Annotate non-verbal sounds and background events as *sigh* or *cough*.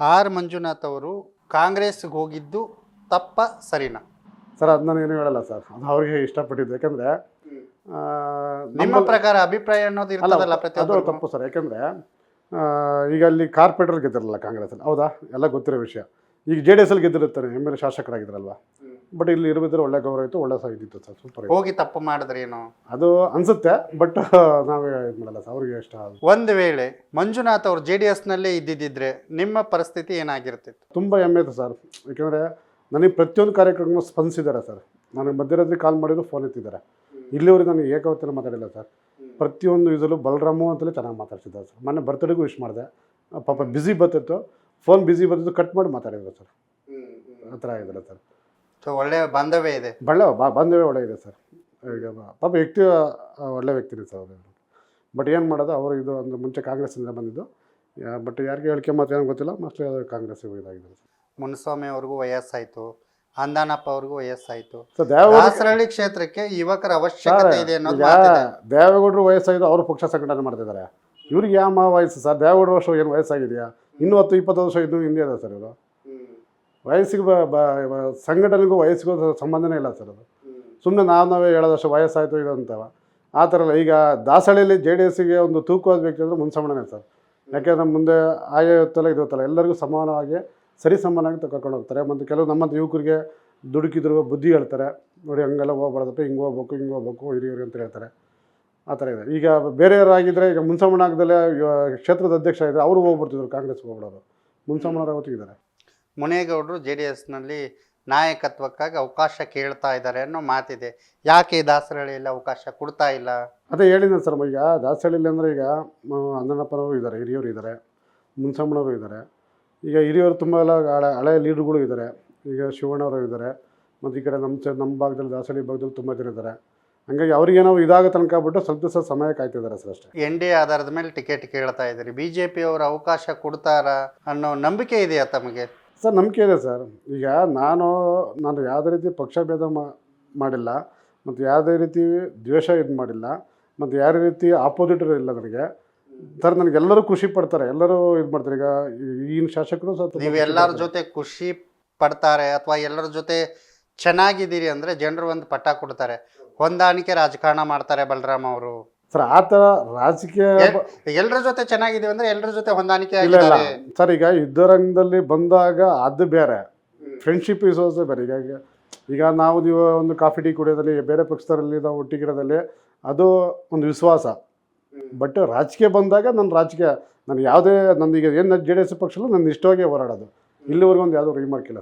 R Manjunath ಅವರು ಕಾಂಗ್ರೆಸ್ಗೆ ಹೋಗಿದ್ದು ತಪ್ಪ ಸರಿನಾ? ಸರ್ ಅದು ನಾನು ಏನು ಹೇಳಲ್ಲ ಸರ್. ಅದು ಅವ್ರಿಗೆ ಇಷ್ಟಪಟ್ಟಿದ್ದು. ಯಾಕಂದರೆ ನಿಮ್ಮ ಪ್ರಕಾರ ಅಭಿಪ್ರಾಯ ಅನ್ನೋದು ಇರಲ್ಲ ಅದು ತಪ್ಪು ಸರ್. ಯಾಕಂದರೆ ಈಗ ಅಲ್ಲಿ ಕಾರ್ಪೊರೇಟರ್ ಗೆದ್ದಿರಲ್ಲ ಕಾಂಗ್ರೆಸ್ಸಲ್ಲಿ ಹೌದಾ? ಎಲ್ಲ ಗೊತ್ತಿರೋ ವಿಷಯ. ಈಗ ಜೆ ಡಿ ಎಸ್ ಅಲ್ಲಿ ಗೆದ್ದಿರುತ್ತಾರೆ ಎಂ ಎಲ್ ಶಾಸಕರಾಗಿದ್ರಲ್ವ? ಬಟ್ ಇಲ್ಲಿ ಇರಬೇಕಾದ್ರೆ ಒಳ್ಳೆ ಗೌರವ ಇತ್ತು ಒಳ್ಳೆ ಸಹ ಇದ್ದಿತ್ತು ಸರ್ ಸೂಪರ್ ಹೋಗಿ ತಪ್ಪು ಮಾಡಿದ್ರೇನು ಅದು ಅನ್ಸುತ್ತೆ ಬಟ್ *laughs* ನಾವೇ ಇದು ಮಾಡಲ್ಲ ಸರ್ ಅವ್ರಿಗೆ ಇಷ್ಟ ಅದು ಒಂದು ವೇಳೆ ಮಂಜುನಾಥ್ ಅವರು ಜೆ ಡಿ ಎಸ್ನಲ್ಲೇ ಇದ್ದಿದ್ದಿದ್ರೆ ನಿಮ್ಮ ಪರಿಸ್ಥಿತಿ ಏನಾಗಿರ್ತಿತ್ತು? ತುಂಬ ಹೆಮ್ಮೆ ಇದೆ ಸರ್ ಯಾಕೆಂದರೆ ನನಗೆ ಪ್ರತಿಯೊಂದು ಕಾರ್ಯಕ್ರಮ ಸ್ಪಂದಿಸಿದ್ದಾರೆ ಸರ್ ನನಗೆ ಮಧ್ಯರಾತ್ರಿ ಕಾಲ್ ಮಾಡಿದ್ರು ಫೋನ್ ಎತ್ತಿದ್ದಾರೆ. ಇಲ್ಲಿವರೆಗೆ ನನಗೆ ಏಕಾವತ್ತಿನ ಮಾತಾಡಿಲ್ಲ ಸರ್ ಪ್ರತಿಯೊಂದು ಇದರಲ್ಲೂ ಬಲರಾಮು ಅಂತಲೇ ಚೆನ್ನಾಗಿ ಮಾತಾಡ್ತಿದ್ದಾರೆ ಸರ್ ಮೊನ್ನೆ ಬರ್ತಡೆಗೂ ವಿಶ್ ಮಾಡಿದೆ. ಪಾಪ ಬ್ಯುಸಿ ಬರ್ತಿತ್ತು. ಫೋನ್ ಬ್ಯುಸಿ ಬರ್ತಿತ್ತು ಕಟ್ ಮಾಡಿ ಮಾತಾಡಿದ್ರು ಸರ್ ಆ ಥರ ಆಗಿದ್ದಾರೆ ಸರ್ ಸೊ ಒಳ್ಳೆಯ ಬಾಂಧವ್ಯ ಇದೆ. ಬಳ್ಳ ಬಾಂಧವ್ಯ ಒಳ್ಳೆ ಇದೆ ಸರ್. ಈಗ ಪಾಪ ವ್ಯಕ್ತಿ ಒಳ್ಳೆ ವ್ಯಕ್ತಿನೇ ಸರ್ ಅವರು. ಬಟ್ ಏನು ಮಾಡೋದು ಅವರು ಇದು ಒಂದು ಮುಂಚೆ ಕಾಂಗ್ರೆಸ್ಸಿಂದ ಬಂದಿದ್ದು. ಬಟ್ ಯಾರಿಗೆ ಹೇಳಿಕೆ ಮಾತು ಏನೋ ಗೊತ್ತಿಲ್ಲ ಮೋಸ್ಟ್ಲಿ ಅದು ಕಾಂಗ್ರೆಸ್ಸಿಗೆ ಇದಾಗಿದೆ ಮುನ್ಸ್ವಾಮಿ ಅವ್ರಿಗೂ ವಯಸ್ಸಾಯಿತು. ಅಂದಾನಪ್ಪ ಅವ್ರಿಗೂ ವಯಸ್ಸಾಯಿತು. ದಾಸರಳ್ಳಿ ಕ್ಷೇತ್ರಕ್ಕೆ ಯುವಕರ ಅವಶ್ಯಕತೆ ಇದೆ ಅನ್ನೋದು ದೇವೇಗೌಡರು ವಯಸ್ಸಾಗಿದ್ದು ಅವರು ಪಕ್ಷ ಸಂಘಟನೆ ಮಾಡ್ತಿದ್ದಾರೆ. ಇವ್ರಿಗೆ ಯಾವ ವಯಸ್ಸು ಸರ್? ದೇವೇಗೌಡರು ವರ್ಷ ಏನು ವಯಸ್ಸಾಗಿದೆಯಾ? ಇನ್ನೂ ಹತ್ತು ಇಪ್ಪತ್ತು ವರ್ಷ ಇನ್ನೂ ಹಿಂದೆ ಇದೆ ಸರ್ ಇವರು. ವಯಸ್ಸಿಗೆ ಬ ಬ- ಸಂಘಟನೆಗೂ ವಯಸ್ಸಿಗೂ ಸಂಬಂಧನೇ ಇಲ್ಲ ಸರ್ ಅದು. ಸುಮ್ಮನೆ ನಾವು ನಾವೇ ಹೇಳೋದಷ್ಟು ವಯಸ್ಸಾಯಿತು ಇದು ಅಂತವ. ಆ ಥರ ಅಲ್ಲ ಈಗ ದಾಸಹಳ್ಳಿಯಲ್ಲಿ ಜೆ ಡಿ ಎಸ್ಸಿಗೆ ಒಂದು ತೂಕವಾದ ವ್ಯಕ್ತಿ ಅಂದರೆ ಮುನ್ಸಮ್ಮನೇ ಸರ್. ಯಾಕೆಂದರೆ ಮುಂದೆ ಆಯಾ ಇರುತ್ತಲ್ಲ ಇರುತ್ತಲ್ಲ ಎಲ್ಲರಿಗೂ ಸಮಾನವಾಗಿ ಸರಿ ಸಮಾನವಾಗಿ ಕರ್ಕೊಂಡು ಹೋಗ್ತಾರೆ. ಮತ್ತು ಕೆಲವು ನಮ್ಮಂಥ ಯುವಕರಿಗೆ ದುಡುಕಿದ್ರು ಬುದ್ಧಿ ಹೇಳ್ತಾರೆ. ನೋಡಿ, ಹಂಗೆಲ್ಲ ಹೋಗ್ಬಾರ್ದಪ್ಪ, ಹಿಂಗೆ ಹೋಗ್ಬೇಕು ಹಿಂಗೆ ಹೋಗ್ಬೇಕು, ಹಿರಿಯರು ಅಂತ ಹೇಳ್ತಾರೆ. ಆ ಥರ ಇದೆ. ಈಗ ಬೇರೆಯವರಾಗಿದ್ದರೆ ಈಗ ಮುನ್ಸಮ್ಮನಾಗದಲ್ಲೇ ಕ್ಷೇತ್ರದ ಅಧ್ಯಕ್ಷ ಇದ್ದರೆ ಅವರು ಹೋಗ್ಬಿಡ್ತಿದ್ರು, ಕಾಂಗ್ರೆಸ್ಗೆ ಹೋಗ್ಬಿಡೋದು ಮುನ್ಸಮ್ಮನವ್ರು ಅವತ್ತಿಗಿದ್ದಾರೆ ಮುನೇಗೌಡರು ಜೆ ಡಿ ಎಸ್ನಲ್ಲಿ ನಾಯಕತ್ವಕ್ಕಾಗಿ ಅವಕಾಶ ಕೇಳ್ತಾ ಇದ್ದಾರೆ ಅನ್ನೋ ಮಾತಿದೆ. ಯಾಕೆ ದಾಸರಳ್ಳಿಯಲ್ಲಿ ಅವಕಾಶ ಕೊಡ್ತಾ ಇಲ್ಲ? ಅದೇ ಹೇಳಿದ್ದೆ ಸರ್ ಈಗ ದಾಸಹಳ್ಳಿಲಿ ಅಂದರೆ ಈಗ ಅಂದನಪ್ಪನವರು ಇದ್ದಾರೆ ಹಿರಿಯವರು ಇದ್ದಾರೆ ಮುನ್ಸಮ್ಮನವರು ಇದ್ದಾರೆ. ಈಗ ಹಿರಿಯವರು ತುಂಬ ಎಲ್ಲ ಹಳೆ ಹಳೆ ಲೀಡ್ರುಗಳು ಇದ್ದಾರೆ. ಈಗ ಶಿವಣ್ಣವರು ಇದ್ದಾರೆ. ಮತ್ತು ಈ ಕಡೆ ನಮ್ಮ ಚ ನಮ್ಮ ಭಾಗದಲ್ಲಿ ದಾಸಹಳ್ಳಿ ಭಾಗದಲ್ಲಿ ತುಂಬ ಜನ ಇದ್ದಾರೆ. ಹಂಗಾಗಿ ಅವ್ರಿಗೇನೋ ಇದಾಗ ತನಕ ಬಿಟ್ಟು ಸ್ವಲ್ಪ ದಿವಸ ಸಮಯ ಕಾಯ್ತಿದ್ದಾರೆ ಸರ್ ಅಷ್ಟೇ. ಎನ್ ಡಿ ಎ ಆಧಾರದ ಮೇಲೆ ಟಿಕೆಟ್ ಕೇಳ್ತಾ ಇದ್ದೀರಿ. ಬಿ ಜೆ ಅವರು ಅವಕಾಶ ಕೊಡ್ತಾರಾ ಅನ್ನೋ ನಂಬಿಕೆ ಇದೆಯಾ ತಮಗೆ? ಸರ್ ನಂಬಿಕೆ ಇದೆ ಸರ್. ಈಗ ನಾನು ನಾನು ಯಾವುದೇ ರೀತಿ ಪಕ್ಷಭೇದ ಭೇದ ಮಾಡಿಲ್ಲ. ಮತ್ತು ಯಾವುದೇ ರೀತಿ ದ್ವೇಷ ಇದು ಮಾಡಿಲ್ಲ. ಮತ್ತು ಯಾವುದೇ ರೀತಿ ಆಪೋಸಿಟರ್ ಇಲ್ಲ ನನಗೆ. ಸರ್ ನನಗೆಲ್ಲರೂ ಖುಷಿ ಪಡ್ತಾರೆ. ಎಲ್ಲರೂ ಇದು ಮಾಡ್ತಾರೆ. ಈಗ ಈ- ಈಗಿನ ಶಾಸಕರು ಸಹ ನೀವು ಎಲ್ಲರ ಜೊತೆ ಖುಷಿ ಪಡ್ತಾರೆ ಅಥವಾ ಎಲ್ಲರ ಜೊತೆ ಚೆನ್ನಾಗಿದ್ದೀರಿ ಅಂದರೆ ಜನರು ಒಂದು ಪಟ್ಟ ಕೊಡ್ತಾರೆ. ಹೊಂದಾಣಿಕೆ ರಾಜಕಾರಣ ಮಾಡ್ತಾರೆ ಬಲರಾಮ್ ಅವರು. ಸರ್ ಆ ಥರ ರಾಜಕೀಯ ಎಲ್ಲರ ಜೊತೆ ಚೆನ್ನಾಗಿದೆ ಅಂದ್ರೆ ಎಲ್ಲರ ಜೊತೆ ಹೊಂದಾಣಿಕೆ ಇಲ್ಲ ಇಲ್ಲ. ಆಗಿದ್ದಾರೆ. ಸರ್ ಈಗ ಯುದ್ಧರಂಗದಲ್ಲಿ ಬಂದಾಗ ಅದು ಬೇರೆ. ಫ್ರೆಂಡ್ಶಿಪ್ ಇಸ್ ಆಲ್ಸೋ ಬೇರೆ. ಈಗ ಈಗ- ಈಗ ನಾವು ನೀವು ಒಂದು ಕಾಫಿ ಟೀ ಕುಡಿಯೋದಲ್ಲಿ ಬೇರೆ ಪಕ್ಷದಲ್ಲಿ ನಾವು ಒಟ್ಟಿಗಿರೋದಲ್ಲಿ ಅದು ಒಂದು ವಿಶ್ವಾಸ. ಬಟ್ ರಾಜಕೀಯ ಬಂದಾಗ ನನ್ನ ರಾಜಕೀಯ ನಾನು ಯಾವುದೇ ನನ್ನ ಈಗ ಏನು ಜೆ ಡಿ ಎಸ್ ಪಕ್ಷಲ್ಲೂ ನನ್ನ ಇಷ್ಟವಾಗಿ ಹೋರಾಡೋದು. ಇಲ್ಲಿವರೆಗೂ ಒಂದು ಯಾವುದೋ ರಿಮಾರ್ಕ್ ಇಲ್ಲ.